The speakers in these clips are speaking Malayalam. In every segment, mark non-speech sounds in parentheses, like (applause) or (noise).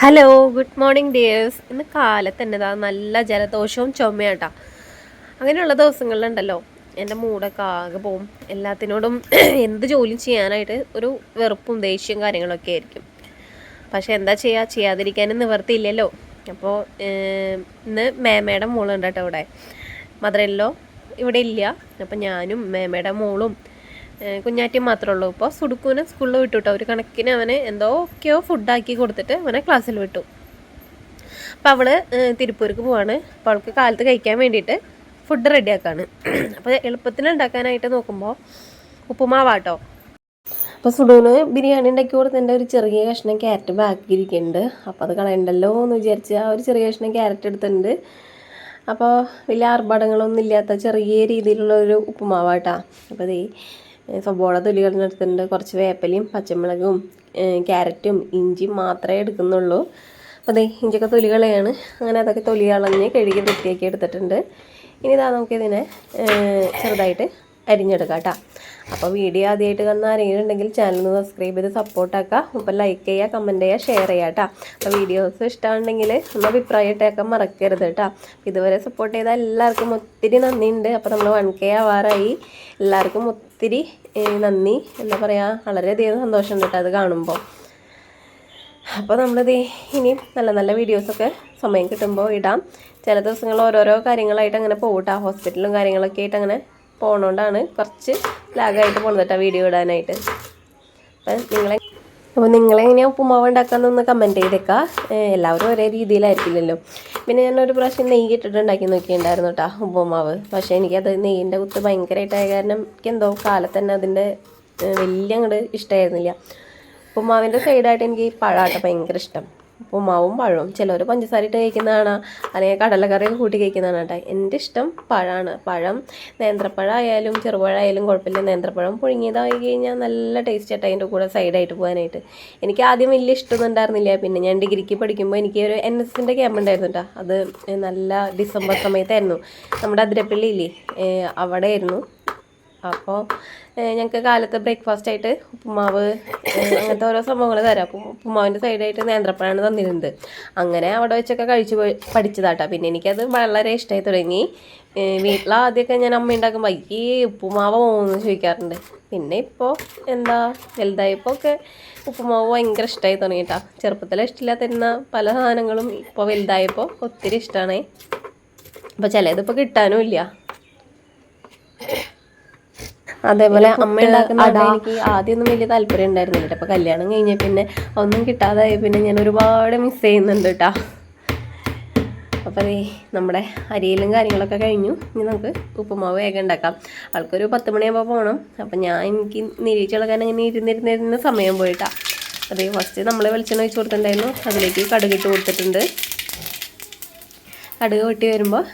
ഹലോ ഗുഡ് മോർണിംഗ് ഡിയേഴ്സ് ഇന്ന് കാലത്ത് തന്നെ ഇതാ നല്ല ജലദോഷവും ചുമയാട്ടാ. അങ്ങനെയുള്ള ദിവസങ്ങളിലുണ്ടല്ലോ. എന്റെ മൂടൊക്കെ ആകെ പോവും. എല്ലാത്തിനോടും (clears throat) എന്ത് ജോലിയും ചെയ്യാനായിട്ട് ഒരു വെറുപ്പും ദേഷ്യവും കാര്യങ്ങളൊക്കെ ആയിരിക്കും. പക്ഷെ എന്താ ചെയ്യുക ചെയ്യാതിരിക്കാനും നിവർത്തിയില്ലല്ലോ. അപ്പോൾ ഇന്ന് മേമയുടെ മോളുണ്ട് കേട്ടോ ഇവിടെ. മദറല്ലോ ഇവിടെ ഇല്ല. അപ്പം ഞാനും മേമയുടെ മോളും ഏഹ് കുഞ്ഞാറ്റയും മാത്രമേ ഉള്ളൂ ഇപ്പോൾ സുടുക്കുവിനെ സ്കൂളിൽ വിട്ടു കേട്ടോ ഒരു കണക്കിന് അവനെ എന്തോ ഒക്കെയോ ഫുഡാക്കി കൊടുത്തിട്ട് അവനെ ക്ലാസ്സിൽ വിട്ടു. അപ്പോൾ അവൾ തിരുപ്പൂർക്ക് പോവാണ്. അപ്പോൾ അവൾക്ക് കാലത്ത് കഴിക്കാൻ വേണ്ടിയിട്ട് ഫുഡ് റെഡിയാക്കാണ് അപ്പോൾ എളുപ്പത്തിന് ഉണ്ടാക്കാനായിട്ട് നോക്കുമ്പോൾ ഉപ്പുമാവാട്ടോ. അപ്പോൾ സുഡൂന് ബിരിയാണി ഉണ്ടാക്കി കൊടുത്തതിന്റെ ഒരു ചെറിയ കഷ്ണം ക്യാരറ്റ് ബാക്കിയിരിക്കുന്നുണ്ട്. അപ്പോൾ അത് കളയണ്ടല്ലോ എന്ന് വിചാരിച്ച് ആ ഒരു ചെറിയ കഷ്ണം ക്യാരറ്റ് എടുത്തിട്ടുണ്ട്. അപ്പോൾ വലിയ ആർഭാടങ്ങളൊന്നും ഇല്ലാത്ത ചെറിയ രീതിയിലുള്ള ഒരു ഉപ്പുമാവാട്ടാ. അപ്പോൾ ദേ സബോള തൊലി കളഞ്ഞെടുത്തിട്ടുണ്ട് കുറച്ച് വേപ്പലയും പച്ചമുളകും ക്യാരറ്റും ഇഞ്ചിയും മാത്രമേ എടുക്കുന്നുള്ളൂ. അപ്പോൾ ദേ ഇഞ്ചിയൊക്കെ തൊലി കളയാണ് അങ്ങനെ അതൊക്കെ തൊലി കളഞ്ഞ് കഴുകി വൃത്തിയാക്കി എടുത്തിട്ടുണ്ട്. ഇനി ഇതാ നമുക്കിതിനെ ചെറുതായിട്ട് അരിഞ്ഞെടുക്കാം കേട്ടോ അപ്പോൾ വീഡിയോ ആദ്യമായിട്ട് കാണുന്ന ആരെങ്കിലും ഉണ്ടെങ്കിൽ ചാനൽ സബ്സ്ക്രൈബ് ചെയ്ത് സപ്പോർട്ടാക്കുക അപ്പോൾ ലൈക്ക് ചെയ്യുക കമന്റ് ചെയ്യുക ഷെയർ ചെയ്യുക കേട്ടോ അപ്പോൾ വീഡിയോസ് ഇഷ്ടമാണെങ്കിൽ ഒന്ന് അഭിപ്രായം ഇട്ടേക്കാൻ മറക്കരുത് കേട്ടോ ഇതുവരെ സപ്പോർട്ട് ചെയ്ത എല്ലാവർക്കും ഒത്തിരി നന്ദിയുണ്ട്. അപ്പോൾ നമ്മൾ വൺ കെ ആവാറായി. എല്ലാവർക്കും ഒത്തിരി നന്ദി. എന്താ പറയുക വളരെയധികം സന്തോഷമുണ്ട് കേട്ടോ അത് കാണുമ്പോൾ അപ്പോൾ നമ്മളിത് ഇനി നല്ല നല്ല വീഡിയോസൊക്കെ സമയം കിട്ടുമ്പോൾ ഇടാം. ചില ദിവസങ്ങൾ ഓരോരോ കാര്യങ്ങളായിട്ട് അങ്ങനെ പോകട്ടാ ഹോസ്പിറ്റലും കാര്യങ്ങളൊക്കെ ആയിട്ട് അങ്ങനെ പോകണോണ്ടാണ് കുറച്ച് ലാഗായിട്ട് പോകുന്നത് കേട്ടോ വീഡിയോ ഇടാനായിട്ട്. അപ്പം നിങ്ങളെ അപ്പോൾ നിങ്ങളെങ്ങനെയാണ് ഉപ്പുമാവ് ഉണ്ടാക്കാമെന്നൊന്ന് കമന്റ് ചെയ്തേക്കാം. എല്ലാവരും ഒരേ രീതിയിലായിരിക്കില്ലല്ലോ. പിന്നെ ഞാനൊരു പ്രാവശ്യം നെയ്യ് ഇട്ടിട്ട് ഉണ്ടാക്കി നോക്കിയിട്ടുണ്ടായിരുന്നു കേട്ടോ ഉപ്പുമാവ്. പക്ഷേ എനിക്കത് നെയ്യിന്റെ കുത്ത് ഭയങ്കരമായിട്ടായ കാരണം എനിക്കെന്തോ കാലത്ത് തന്നെ അതിന്റെ വലിയ അങ്ങോട്ട് ഇഷ്ടമായിരുന്നില്ല ഉപ്പുമാവിന്റെ സൈഡായിട്ട് എനിക്ക് പഴാട്ട ഭയങ്കര ഇഷ്ടം. ഉപ്പുമാവും പഴവും. ചിലർ പഞ്ചസാര ഇട്ട് കഴിക്കുന്നതാണ്. അല്ലെങ്കിൽ കടലക്കറിയൊക്കെ കൂട്ടി കഴിക്കുന്നതാണ് കേട്ടോ. എന്റെ ഇഷ്ടം പഴമാണ്. പഴം നേന്ത്രപ്പഴം ആയാലും ചെറുപഴം ആയാലും കുഴപ്പമില്ല. നേന്ത്രപ്പഴം പുഴുങ്ങിയതായി കഴിഞ്ഞാൽ നല്ല ടേസ്റ്റ് ആയിട്ട് അതിന്റെ കൂടെ സൈഡായിട്ട് പോകാനായിട്ട്. എനിക്ക് ആദ്യം വലിയ ഇഷ്ടമൊന്നും ഉണ്ടായിരുന്നില്ല. പിന്നെ ഞാൻ ഡിഗ്രിക്ക് പഠിക്കുമ്പോൾ എനിക്ക് ഒരു എൻ എസ് എസിന്റെ ക്യാമ്പ് ഉണ്ടായിരുന്നു കേട്ടോ. അത് നല്ല ഡിസംബർ സമയത്തായിരുന്നു. നമ്മുടെ അതിരപ്പള്ളിയില്ലേ ഇല്ലേ? അവിടെ ആയിരുന്നു അപ്പോൾ ഞങ്ങൾക്ക് കാലത്ത് ബ്രേക്ക്ഫാസ്റ്റ് ആയിട്ട് ഉപ്പുമാവ് അങ്ങനത്തെ ഓരോ സംഭവങ്ങൾ തരാം. അപ്പം ഉപ്പുമാവിന്റെ സൈഡായിട്ട് നേന്ത്രപ്പഴമാണ് തന്നിരുന്നത്. അങ്ങനെ അവിടെ വെച്ചൊക്കെ കഴിച്ചു പോയി പഠിച്ചതാട്ടാ. പിന്നെ എനിക്കത് വളരെ ഇഷ്ടമായി തുടങ്ങി. വീട്ടിലാദ്യമൊക്കെ ഞാൻ അമ്മ ഉണ്ടാക്കുമ്പോൾ ഈ ഉപ്പുമാവ് പോകുമെന്ന് ചോദിക്കാറുണ്ട്. പിന്നെ ഇപ്പോൾ എന്താ വലുതായപ്പോൾ ഒക്കെ ഉപ്പുമാവ് ഭയങ്കര ഇഷ്ടമായി തുടങ്ങിയിട്ടാ. ചെറുപ്പത്തിലെ ഇഷ്ടമില്ലാത്തിരുന്ന പല സാധനങ്ങളും ഇപ്പോൾ വലുതായപ്പോൾ ഒത്തിരി ഇഷ്ടമാണ് അപ്പോൾ ചിലതിപ്പോൾ കിട്ടാനും ഇല്ല. അതേപോലെ അമ്മ ഉണ്ടാക്കുന്ന എനിക്ക് ആദ്യമൊന്നും വലിയ താല്പര്യം ഉണ്ടായിരുന്നില്ല അപ്പൊ കല്യാണം കഴിഞ്ഞ പിന്നെ ഒന്നും കിട്ടാതായി. പിന്നെ ഞാൻ ഒരുപാട് മിസ് ചെയ്യുന്നുണ്ട് കേട്ടാ. അപ്പോൾ ദേ നമ്മുടെ അരിയിലും കാര്യങ്ങളൊക്കെ കഴിഞ്ഞു. ഇനി നമുക്ക് ഉപ്പുമാവ് വേഗം ഉണ്ടാക്കാം. ആൾക്കൊരു പത്ത് മണിയാകുമ്പോൾ പോകണം അപ്പം ഞാൻ എനിക്ക് നിരീക്ഷിളക്കാൻ ഇങ്ങനെ ഇരുന്നിരുന്നിരുന്ന സമയം പോയിട്ടാ. അതേ ഫസ്റ്റ് നമ്മൾ വെളിച്ചെണ്ണ ഒഴിച്ച് കൊടുത്തിട്ടുണ്ടായിരുന്നു. അതിലേക്ക് കടുകിട്ട് കൊടുത്തിട്ടുണ്ട്. കടുക് പൊട്ടി വരുമ്പോൾ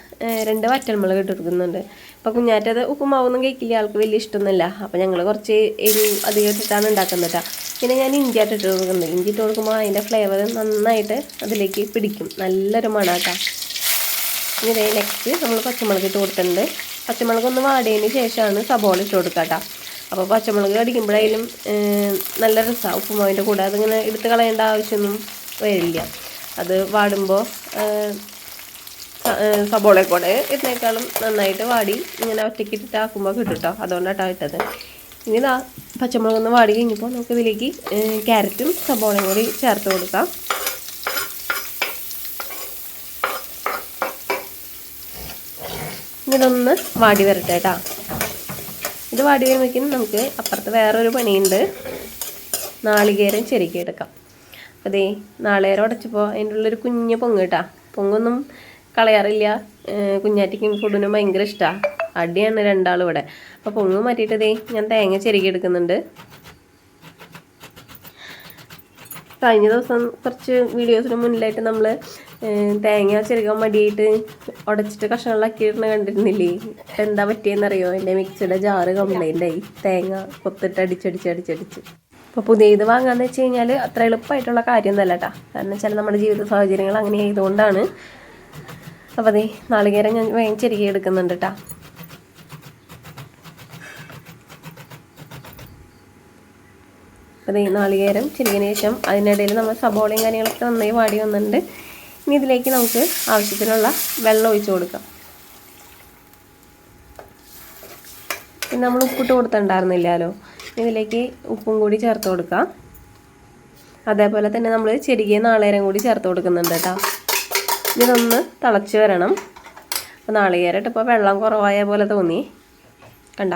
രണ്ട് വറ്റൽമുളക് ഇട്ട് കൊടുക്കുന്നുണ്ട്. അപ്പോൾ കുഞ്ഞാറ്റത് ഉപ്പുമാവൊന്നും കഴിക്കില്ല ആൾക്ക് വലിയ ഇഷ്ടമൊന്നുമില്ല. അപ്പോൾ ഞങ്ങൾ കുറച്ച് എരിവ് അധികം ഇട്ടിട്ടാണ് ഉണ്ടാക്കുന്നത് കേട്ടോ പിന്നെ ഞാൻ ഇഞ്ചി ആയിട്ട് ഇട്ട് കൊടുക്കുന്നത്. ഇഞ്ചി ഇട്ട് കൊടുക്കുമ്പോൾ അതിന്റെ ഫ്ലേവർ നന്നായിട്ട് അതിലേക്ക് പിടിക്കും. നല്ലൊരു ഇനി ഇതേ നെക്സ്റ്റ് നമ്മൾ പച്ചമുളക് ഇട്ട് കൊടുത്തിട്ടുണ്ട്. പച്ചമുളക് ഒന്ന് വാടിയതിന് ശേഷമാണ് സബോള ഇട്ട് കൊടുക്കുക അപ്പോൾ പച്ചമുളക് കടിക്കുമ്പോഴായാലും നല്ല രസമാണ് ഉപ്പുമാവിന്റെ കൂടെ. അതിങ്ങനെ എടുത്ത് കളയേണ്ട ആവശ്യമൊന്നും വരില്ല. അത് വാടുമ്പോൾ സബോള കൂടെ ഇതിനേക്കാളും നന്നായിട്ട് വാടി ഇങ്ങനെ ഒറ്റയ്ക്ക് ഇട്ടിട്ട് ആക്കുമ്പോൾ കിട്ടും കേട്ടോ അതുകൊണ്ടാട്ടോ ഇട്ടത്. ഇനി ഇതാ പച്ചമുളക് ഒന്ന് വാടി കഴിഞ്ഞപ്പോൾ നമുക്ക് ഇതിലേക്ക് ക്യാരറ്റും സബോളയും കൂടി ചേർത്ത് കൊടുക്കാം. ഇതൊന്ന് വാടി വരട്ടെ കേട്ടോ ഇത് വാടി വരുമ്പോഴേക്കും നമുക്ക് അപ്പുറത്ത് വേറൊരു പണിയുണ്ട്. നാളികേരം ചെരുക്കിയെടുക്കാം അതേ നാളികേരം ഉടച്ചപ്പോൾ അതിന്റെ ഉള്ളൊരു കുഞ്ഞ് പൊങ്ങ് കേട്ടാ പൊങ്ങൊന്നും കളയാറില്ല. കുഞ്ഞാറ്റിക്കും ഫുഡിനും ഭയങ്കര ഇഷ്ടമാണ് അടിയാണ് രണ്ടാളും ഇവിടെ. അപ്പോൾ പൊങ്ങ് മാറ്റിയിട്ടതേ ഞാൻ തേങ്ങ ചെരുകി എടുക്കുന്നുണ്ട്. കഴിഞ്ഞ ദിവസം കുറച്ച് വീഡിയോസിന് മുന്നിലായിട്ട് നമ്മൾ തേങ്ങ ചെറുക്കാൻ മടിയിട്ട് ഉടച്ചിട്ട് കഷ്ണങ്ങളാക്കിയിരുന്ന കണ്ടിരുന്നില്ലേ? എന്താ പറ്റിയെന്നറിയോ? എന്റെ മിക്സിയുടെ ജാറ് കംപ്ലൈന്റ് ആയി. തേങ്ങ കൊത്തിട്ട് അടിച്ചടിച്ച് അടിച്ചടിച്ച്. അപ്പോൾ പുതിയത് വാങ്ങാന്ന് വെച്ച് കഴിഞ്ഞാൽ അത്ര എളുപ്പമായിട്ടുള്ള കാര്യമൊന്നുമല്ല കേട്ടോ കാരണം വെച്ചാൽ നമ്മുടെ ജീവിത സാഹചര്യങ്ങൾ അങ്ങനെ ആയതുകൊണ്ടാണ് അപ്പോൾ അതെ നാളികേരം ഞാൻ വേഗം എടുക്കുന്നുണ്ട് കേട്ടോ ഈ നാളികേരം ചിരികിന് ശേഷം അതിനിടയിൽ നമ്മൾ സബോളയും കാര്യങ്ങളൊക്കെ നന്നായി വാടി വന്നിട്ടുണ്ട്. ഇനി ഇതിലേക്ക് നമുക്ക് ആവശ്യത്തിനുള്ള വെള്ളം ഒഴിച്ചു കൊടുക്കാം. പിന്നെ നമ്മൾ ഉപ്പിട്ട് കൊടുത്തിട്ടുണ്ടായിരുന്നില്ലല്ലോ. ഇതിലേക്ക് ഉപ്പും കൂടി ചേർത്ത് കൊടുക്കാം. അതേപോലെ തന്നെ നമ്മൾ ചെരുകിയ നാളികേരം കൂടി ചേർത്ത് കൊടുക്കുന്നുണ്ട് കേട്ടോ ഇതൊന്ന് തിളച്ച് വരണം. അപ്പോൾ നാളികേരട്ട് ഇപ്പോൾ വെള്ളം കുറവായ പോലെ തോന്നി. കണ്ട?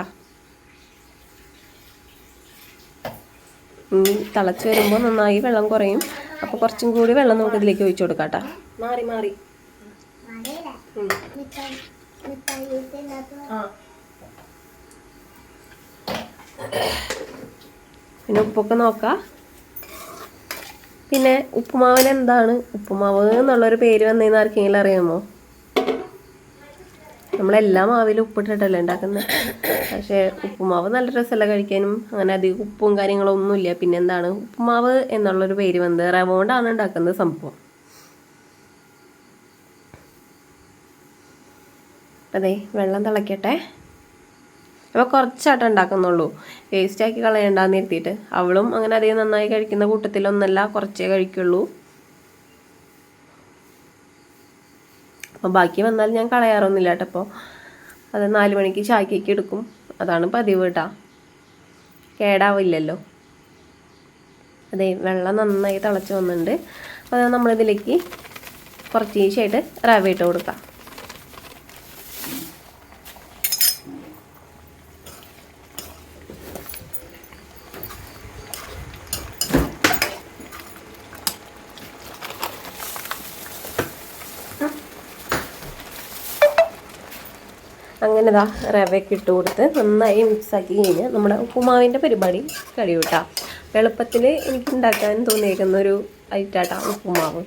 ഇനി തിളച്ച് വരുമ്പോൾ നന്നായി വെള്ളം കുറയും. അപ്പോൾ കുറച്ചും കൂടി വെള്ളം നമുക്ക് ഇതിലേക്ക് ഒഴിച്ചു കൊടുക്കാം മാറി മാറി. പിന്നെ ഉപ്പൊക്കെ നോക്കാം. പിന്നെ ഉപ്പുമാവിന് എന്താണ് ഉപ്പുമാവ് എന്നുള്ളൊരു പേര് വന്നതെന്ന് ആർക്കെങ്കിലും അറിയാമോ? നമ്മളെല്ലാ മാവിലും ഉപ്പിട്ടിട്ടല്ലേ ഉണ്ടാക്കുന്നത് പക്ഷേ ഉപ്പുമാവ് നല്ല രസമല്ല കഴിക്കാനും. അങ്ങനെ അധികം ഉപ്പും കാര്യങ്ങളൊന്നുമില്ല. പിന്നെ എന്താണ് ഉപ്പുമാവ് എന്നുള്ളൊരു പേര് വന്നത് റവ കൊണ്ടാണ് ഉണ്ടാക്കുന്നത് സംഭവം. അതെ വെള്ളം തിളയ്ക്കട്ടെ അപ്പോൾ കുറച്ചാട്ടം ഉണ്ടാക്കുന്നുള്ളൂ. വേസ്റ്റ് ആക്കി കളയണ്ടെന്ന് ഇരുത്തിയിട്ട് അവളും അങ്ങനെ അധികം നന്നായി കഴിക്കുന്ന കൂട്ടത്തിലൊന്നല്ല കുറച്ചേ കഴിക്കുള്ളൂ. അപ്പോൾ ബാക്കി വന്നാൽ ഞാൻ കളയാറൊന്നുമില്ല കേട്ടോ അപ്പോൾ അത് നാല് മണിക്ക് ചായക്കേക്ക് എടുക്കും. അതാണ് പതിവ് കേട്ടാ. കേടാവില്ലല്ലോ. അതെ വെള്ളം നന്നായി തിളച്ച് വന്നിട്ടുണ്ട്. അപ്പോൾ നമ്മളിതിലേക്ക് കുറച്ച് ഈശായിട്ട് റവ ഇട്ട് കൊടുക്കാം. ദാ റവയൊക്കെ ഇട്ട് കൊടുത്ത് നന്നായി മിക്സാക്കി കഴിഞ്ഞാൽ നമ്മുടെ ഉപ്പുമാവിന്റെ പരിപാടി കഴിയും കേട്ടോ. എളുപ്പത്തിൽ എനിക്ക് ഉണ്ടാക്കാൻ തോന്നിയേക്കുന്ന ഒരു ഐറ്റാട്ടാ ഉപ്പുമാവ്.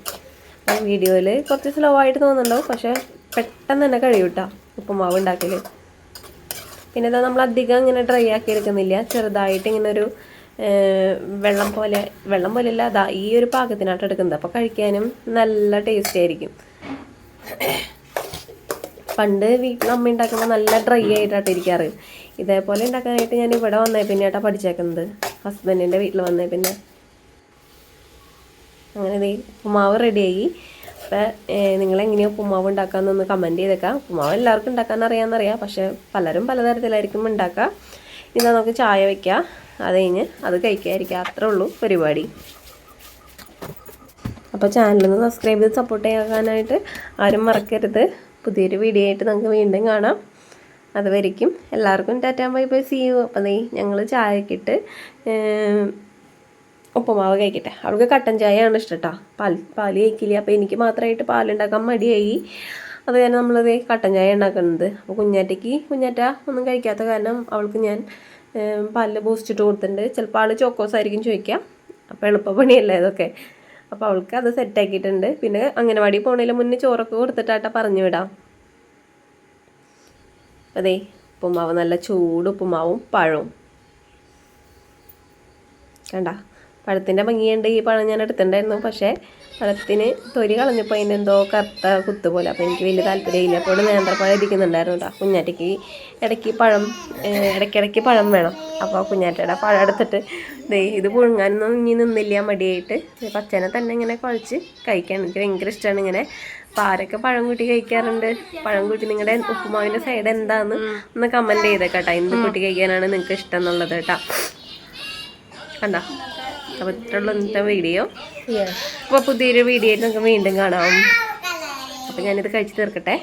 വീഡിയോയിൽ കുറച്ച് സ്ലോ ആയിട്ട് തോന്നുന്നുണ്ടോ? പക്ഷേ പെട്ടെന്ന് തന്നെ കഴിയും കേട്ടോ ഉപ്പുമാവ് ഉണ്ടാക്കൽ പിന്നെ ഇതാ നമ്മൾ അധികം ഇങ്ങനെ ഡ്രൈ ആക്കി എടുക്കുന്നില്ല. ചെറുതായിട്ട് ഇങ്ങനെ ഒരു വെള്ളം പോലെ വെള്ളം പോലെയല്ല അതാ ഈ ഒരു പാകത്തിനായിട്ട് എടുക്കുന്നത്. അപ്പോൾ കഴിക്കാനും നല്ല ടേസ്റ്റ് ആയിരിക്കും. പണ്ട് വീട്ടിൽ അമ്മ ഉണ്ടാക്കുമ്പോൾ നല്ല ഡ്രൈ ആയിട്ടാണ് ഇരിക്കാറ്. ഇതേപോലെ ഉണ്ടാക്കാനായിട്ട് ഞാൻ ഇവിടെ വന്നേ പിന്നെ ഏട്ടാ പഠിച്ചേക്കുന്നത്. ഹസ്ബൻഡിന്റെ വീട്ടിൽ വന്നേ പിന്നെ. അങ്ങനെ ഉപ്പുമാവ് റെഡിയായി അപ്പം നിങ്ങൾ എങ്ങനെയാണ് ഉപ്പുമാവ് ഉണ്ടാക്കാമെന്നൊന്ന് കമന്റ് ചെയ്തേക്കാം. ഉപ്പുമാവ് എല്ലാവർക്കും ഉണ്ടാക്കാൻ അറിയാമെന്നറിയാം പക്ഷേ പലരും പലതരത്തിലായിരിക്കും ഉണ്ടാക്കുക ഇതാ നമുക്ക് ചായ വയ്ക്കാം അത് കഴിഞ്ഞ് അത് കഴിക്കാതിരിക്കുക അത്രേ ഉള്ളൂ പരിപാടി. അപ്പോൾ ചാനലൊന്ന് സബ്സ്ക്രൈബ് ചെയ്ത് സപ്പോർട്ട് ചെയ്യാനായിട്ട് ആരും മറക്കരുത്. പുതിയൊരു വീഡിയോ ആയിട്ട് നമുക്ക് വീണ്ടും കാണാം. അതുവരെയ്ക്കും എല്ലാവർക്കും tata bye bye see you അപ്പം നീ ഞങ്ങൾ ചായക്കിട്ട് ഉപ്പുമാവ് കഴിക്കട്ടെ. അവൾക്ക് കട്ടൻ ചായയാണ് ഇഷ്ടം കേട്ടോ പാൽ പാൽ കഴിക്കില്ല. അപ്പോൾ എനിക്ക് മാത്രമായിട്ട് പാലുണ്ടാക്കാൻ മടിയായി. അത് കാരണം നമ്മളത് കട്ടൻ ചായ ഉണ്ടാക്കുന്നത്. അപ്പോൾ കുഞ്ഞാറ്റയ്ക്ക് കുഞ്ഞാറ്റ ഒന്നും കഴിക്കാത്ത കാരണം അവൾക്ക് ഞാൻ പാലിൽ ബൂസ്റ്റ് ഇട്ട് കൊടുത്തിട്ടുണ്ട്. ചിലപ്പോൾ ആൾ ചോക്കോസ് ആയിരിക്കും ചോദിക്കുക. അപ്പോൾ എളുപ്പപ്പണിയല്ലേ ഇതൊക്കെ അപ്പോൾ അവൾക്ക് അത് സെറ്റാക്കിയിട്ടുണ്ട് പിന്നെ അംഗനവാടി പോണതിന് മുന്നേ ചോറൊക്കെ കൊടുത്തിട്ടാട്ടാ പറഞ്ഞു വിടാം. അതെ ഉപ്പുമാവ് നല്ല ചൂട് ഉപ്പുമാവും പഴവും. കണ്ട? പഴത്തിന്റെ ഭംഗിയുണ്ട് ഈ പഴം ഞാൻ എടുത്തിട്ടുണ്ടായിരുന്നു. പക്ഷേ പഴത്തിന് തൊരി കളഞ്ഞപ്പോൾ അതിന്റെ എന്തോ കറുത്ത കുത്ത് പോലെ. അപ്പോൾ എനിക്ക് വലിയ താല്പര്യമില്ല. അപ്പോൾ നേന്ത്രപ്പഴം ഇരിക്കുന്നുണ്ടായിരുന്നു കേട്ടോ കുഞ്ഞാറ്റയ്ക്ക് ഇടയ്ക്ക് പഴം ഇടയ്ക്കിടയ്ക്ക് പഴം വേണം. അപ്പോൾ കുഞ്ഞാറ്റയുടെ പഴം എടുത്തിട്ട് ഇത് പുഴുങ്ങാനൊന്നും ഇനി നിന്നില്ല മടിയായിട്ട്. പച്ചനെ തന്നെ ഇങ്ങനെ കുഴച്ച് കഴിക്കാൻ എനിക്ക് ഭയങ്കര ഇഷ്ടമാണ് ഇങ്ങനെ അപ്പോൾ ആരൊക്കെ പഴം കൂട്ടി കഴിക്കാറുണ്ട്. പഴം കൂട്ടി നിങ്ങളുടെ ഉപ്പുമാവിന്റെ സൈഡ് എന്താണെന്ന് ഒന്ന് കമന്റ് ചെയ്തേക്കാട്ടോ. എന്ത് കൂട്ടി കഴിക്കാനാണ് നിങ്ങൾക്ക് ഇഷ്ടം എന്നുള്ളത് കേട്ടോ കണ്ട? അപ്പോൾ ഇത്രയുള്ള ഇന്നത്തെ വീഡിയോ അപ്പോൾ പുതിയൊരു വീഡിയോ നമുക്ക് വീണ്ടും കാണാം. അപ്പോൾ ഞാനിത് കഴിച്ച് തീർക്കട്ടെ.